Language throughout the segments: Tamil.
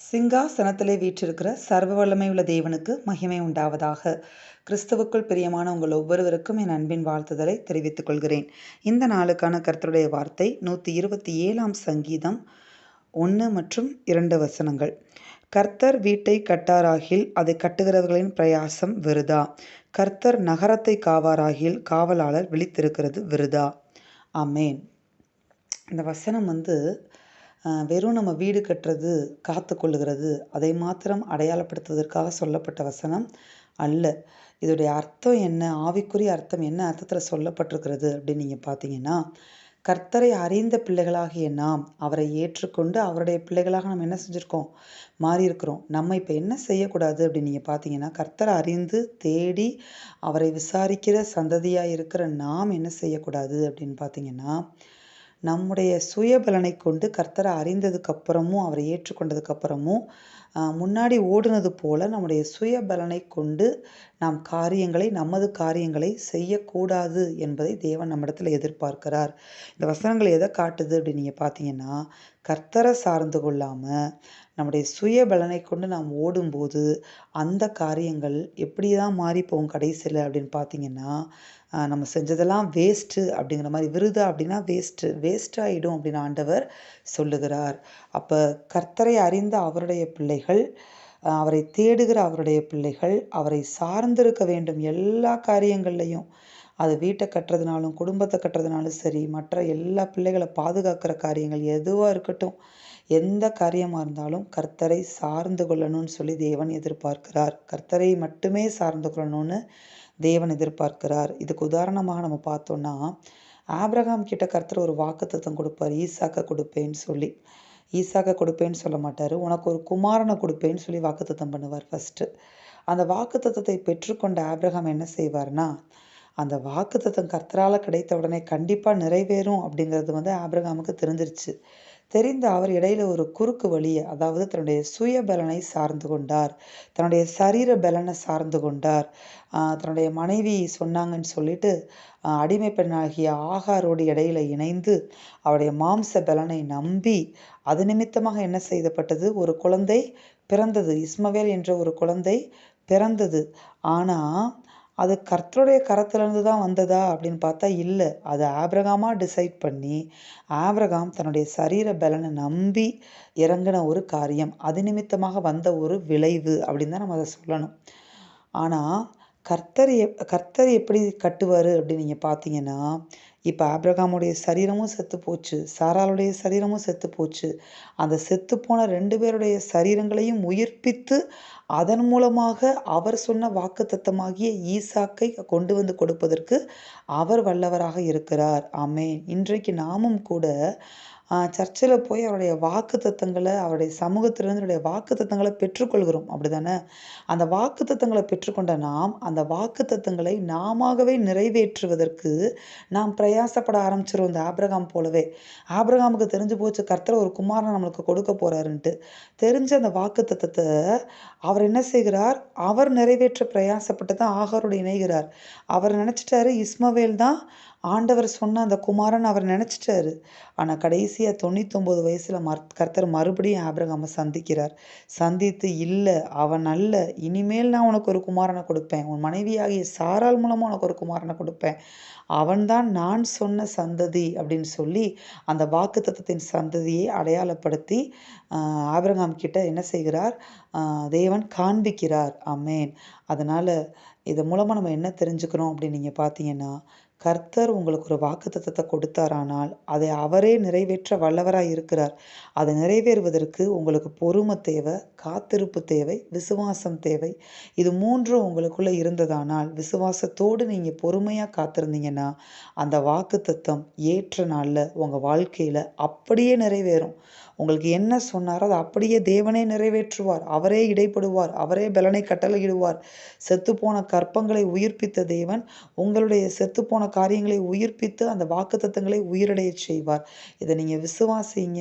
சிங்காசனத்திலே வீற்றிருக்கிற சர்வ வல்லமையுள்ள தேவனுக்கு மகிமை உண்டாவதாக. கிறிஸ்துவுக்குள் பிரியமான உங்கள் ஒவ்வொருவருக்கும் என் அன்பின் வாழ்த்துதலை தெரிவித்துக் கொள்கிறேன். இந்த நாளுக்கான கருத்துடைய வார்த்தை நூற்றி இருபத்தி ஏழாம் சங்கீதம் ஒன்று மற்றும் இரண்டு வசனங்கள். கர்த்தர் வீட்டை கட்டாராகில் அதை கட்டுகிறவர்களின் பிரயாசம் விருதா? கர்த்தர் நகரத்தை காவாராகில் காவலாளர் விழித்திருக்கிறது விருதா? அமேன் இந்த வசனம் வந்து வெறும் நம்ம வீடு கட்டுறது காத்து கொள்ளுகிறது அதை மாத்திரம் அடையாளப்படுத்துவதற்காக சொல்லப்பட்ட வசனம் அல்ல. இதோடைய அர்த்தம் என்ன? ஆவிக்குரிய அர்த்தம் என்ன அர்த்தத்தில் சொல்லப்பட்டிருக்கிறது அப்படின்னு நீங்கள் பார்த்தீங்கன்னா கர்த்தரை அறிந்த பிள்ளைகளாகிய நாம் அவரை ஏற்றுக்கொண்டு அவருடைய பிள்ளைகளாக நம்ம என்ன செஞ்சுருக்கோம்? மாறி இருக்கிறோம் நம்ம இப்போ என்ன செய்யக்கூடாது அப்படின்னு நீங்கள் பார்த்தீங்கன்னா கர்த்தரை அறிந்து தேடி அவரை விசாரிக்கிற சந்ததியாக இருக்கிற நாம் என்ன செய்யக்கூடாது அப்படின்னு பார்த்தீங்கன்னா நம்முடைய சுயபலனை கொண்டு கர்த்தரை அறிந்ததுக்கப்புறமும் அவரை ஏற்றுக்கொண்டதுக்கப்புறமும் முன்னாடி ஓடுனது போல நம்முடைய சுயபலனை கொண்டு நாம் காரியங்களை நமது காரியங்களை செய்யக்கூடாது என்பதை தேவன் நம்மிடத்தில் எதிர்பார்க்கிறார். இந்த வசனங்கள் எதை காட்டுது அப்படின்னு நீங்கள் பார்த்தீங்கன்னா கர்த்தரை சார்ந்து கொள்ளாமல் நம்முடைய சுய பலனை கொண்டு நாம் ஓடும்போது அந்த காரியங்கள் எப்படி தான் மாறி போகும் கடைசியில் அப்படின்னு பார்த்தீங்கன்னா நம்ம செஞ்சதெல்லாம் வேஸ்ட்டு அப்படிங்கிற மாதிரி விருதா அப்படின்னா வேஸ்ட்டு வேஸ்ட் ஆகிடும் அப்படின்னு ஆண்டவர் சொல்லுகிறார். அப்போ கர்த்தரை அறிந்த அவருடைய பிள்ளைகள் அவரை தேடுகிற அவருடைய பிள்ளைகள் அவரை சார்ந்திருக்க வேண்டும் எல்லா காரியங்கள்லையும். அது வீட்டை கட்டுறதுனாலும் குடும்பத்தை கட்டுறதுனாலும் சரி மற்ற எல்லா பிள்ளைகளை பாதுகாக்கிற காரியங்கள் எதுவாக இருக்கட்டும் எந்த காரியமாக இருந்தாலும் கர்த்தரை சார்ந்து கொள்ளணும்னு சொல்லி தேவன் எதிர்பார்க்கிறார். கர்த்தரை மட்டுமே சார்ந்து கொள்ளணும்னு தேவன் எதிர்பார்க்கிறார். இதுக்கு உதாரணமாக நம்ம பார்த்தோன்னா ஆப்ரஹாம் கிட்ட கர்த்தர் ஒரு வாக்குத்தத்தம் கொடுப்பார் ஈசாக்க கொடுப்பேன்னு சொல்லி. ஈசாக்க கொடுப்பேன்னு சொல்ல மாட்டார். உனக்கு ஒரு குமாரனை கொடுப்பேன்னு சொல்லி வாக்குத்தத்தம் பண்ணுவார் ஃபஸ்ட்டு அந்த வாக்குத்தத்தத்தை பெற்றுக்கொண்ட ஆப்ரஹாம் என்ன செய்வார்னா அந்த வாக்குத்தத்தம் கர்த்தரால் கிடைத்த உடனே கண்டிப்பாக நிறைவேறும் அப்படிங்கிறது வந்து ஆப்ரஹாமுக்கு தெரிஞ்சிருச்சு. தெரிந்த அவர் இடையில ஒரு குறுக்கு வழியை அதாவது தன்னுடைய சுய பலனை சார்ந்து கொண்டார். தன்னுடைய சரீர பலனை சார்ந்து கொண்டார். தன்னுடைய மனைவி சொன்னாங்கன்னு சொல்லிட்டு அடிமை பெண்ணாகிய ஆகாரோடு இடையில இணைந்து அவருடைய மாம்ச பலனை நம்பி அது நிமித்தமாக என்ன செய்தப்பட்டது? ஒரு குழந்தை பிறந்தது. இஸ்மவேல் என்ற ஒரு குழந்தை பிறந்தது. ஆனால் அது கர்த்தருடைய கரத்துலேருந்து தான் வந்ததா அப்படின்னு பார்த்தா இல்லை. அது ஆப்ரகாமாக டிசைட் பண்ணி ஆப்ரகாம் தன்னுடைய சரீர பலனை நம்பி இறங்கின ஒரு காரியம். அது நிமித்தமாக வந்த ஒரு விளைவு அப்படின்னு தான் நம்ம அதை சொல்லணும். ஆனால் கர்த்தர் எப் கர்த்தர் எப்படி கட்டுவார் அப்படின்னு நீங்கள் பார்த்தீங்கன்னா இப்போ ஆப்ரகாமுடைய சரீரமும் செத்து போச்சு சாராளுடைய சரீரமும் செத்து போச்சு. அந்த செத்து போன ரெண்டு பேருடைய சரீரங்களையும் உயிர்ப்பித்து அதன் மூலமாக அவர் சொன்ன வாக்கு தத்தமாகிய ஈசாக்கை கொண்டு வந்து கொடுப்பதற்கு அவர் வல்லவராக இருக்கிறார். ஆமே இன்றைக்கு நாமும் கூட சர்ச்சில் போய் அவருடைய வாக்கு தத்தங்களை அவருடைய சமூகத்திலிருந்து அவருடைய வாக்கு தத்தங்களை பெற்றுக்கொள்கிறோம். அப்படி தானே அந்த வாக்கு தத்தங்களை பெற்றுக்கொண்ட நாம் அந்த வாக்கு தத்தங்களை நாமவே நிறைவேற்றுவதற்கு நாம் பிரயாசப்பட ஆரம்பிச்சிருவோம் இந்த ஆப்ரகாம் போலவே. ஆப்ரகாமுக்கு தெரிஞ்சு போச்சு கர்த்தர் ஒரு குமாரனை நம்மளுக்கு கொடுக்க போகிறாருன்ட்டு தெரிஞ்ச அந்த வாக்கு தத்தத்தை அவர் என்ன செய்கிறார்? அவர் நிறைவேற்ற பிரயாசப்பட்டு தான் ஆகாரோடு இணைகிறார். அவர் நினச்சிட்டாரு இஸ்மவேல் தான் ஆண்டவர் சொன்ன அந்த குமாரன் அவர் நினச்சிட்டாரு. ஆனால் கடைசியாக தொண்ணூத்தொம்பது வயசில் மர் கர்த்தர் மறுபடியும் ஆபிரகாமை சந்திக்கிறார். சந்தித்து இல்லை அவன் அல்ல. இனிமேல் நான் உனக்கு ஒரு குமாரனை கொடுப்பேன். உன் மனைவியாகிய சாரால் மூலமாக உனக்கு ஒரு குமாரனை கொடுப்பேன். அவன்தான் நான் சொன்ன சந்ததி அப்படின்னு சொல்லி அந்த வாக்கு தத்துவத்தின் சந்ததியை அடையாளப்படுத்தி ஆபிரகாம் கிட்ட என்ன செய்கிறார்? தேவன் காண்பிக்கிறார். அமேன் அதனால் இது மூலமாக நம்ம என்ன தெரிஞ்சுக்கிறோம் அப்படின்னு நீங்கள் பார்த்தீங்கன்னா கர்த்தர் உங்களுக்கு ஒரு வாக்குத்தத்தத்தை கொடுத்தாரானால் அதை அவரே நிறைவேற்ற வல்லவராக இருக்கிறார். அதை நிறைவேறுவதற்கு உங்களுக்கு பொறுமை தேவை காத்திருப்பு தேவை விசுவாசம் தேவை. இது மூன்றும் உங்களுக்குள்ளே இருந்ததானால் விசுவாசத்தோடு நீங்கள் பொறுமையாக காத்திருந்தீங்கன்னா அந்த வாக்குத்தத்தம் ஏற்ற நாளில் உங்கள் வாழ்க்கையில் அப்படியே நிறைவேறும். உங்களுக்கு என்ன சொன்னாரோ அதை அப்படியே தேவனே நிறைவேற்றுவார். அவரே இடைப்படுவார். அவரே பலனை கட்டளையிடுவார். செத்துப்போன கற்பங்களை உயிர்ப்பித்த தேவன் உங்களுடைய செத்துப்போன காரியங்களை உயிர்ப்பித்து அந்த வாக்குத்தத்தங்களை உயிரடைய செய்வார். இதை நீங்கள் விசுவாசிங்க.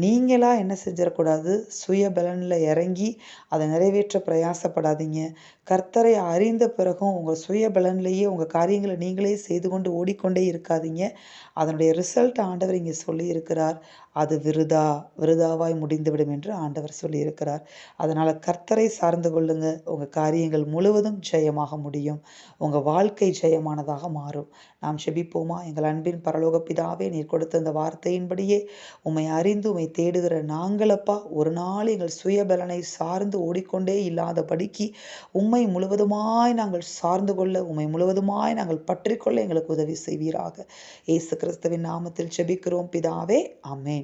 நீங்களாக என்ன செஞ்சிடக்கூடாது? சுய பலனில் இறங்கி அதை நிறைவேற்ற பிரயாசப்படாதீங்க. கர்த்தரை அறிந்த பிறகும் உங்கள் சுய பலன்லேயே உங்கள் காரியங்களை நீங்களே செய்து கொண்டு ஓடிக்கொண்டே இருக்காதீங்க. அதனுடைய ரிசல்ட் ஆண்டவர் இங்கே சொல்லியிருக்கிறார். அது விருதா? விருதாவாய் முடிந்துவிடும் என்று ஆண்டவர் சொல்லியிருக்கிறார். அதனால் கர்த்தரை சார்ந்து கொள்ளுங்க. உங்கள் காரியங்கள் முழுவதும் ஜெயமாக முடியும். உங்கள் வாழ்க்கை ஜெயமானதாக மாறும். நாம் செபிப்போமா? எங்கள் அன்பின் பரலோக பிதாவே நீர் கொடுத்த இந்த வார்த்தையின்படியே உம்மை அறிந்து உம்மை தேடுகிற நாங்களப்பா ஒரு நாள் எங்கள் சுயபலனை சார்ந்து ஓடிக்கொண்டே இல்லாதபடிக்கு உம்மை முழுவதுமாய் நாங்கள் சார்ந்து கொள்ள உம்மை முழுவதுமாய் நாங்கள் பற்றிக்கொள்ள எங்களுக்கு உதவி செய்வீராக. இயேசு கிறிஸ்துவின் நாமத்தில் செபிக்கிறோம். பிதாவே அமேன்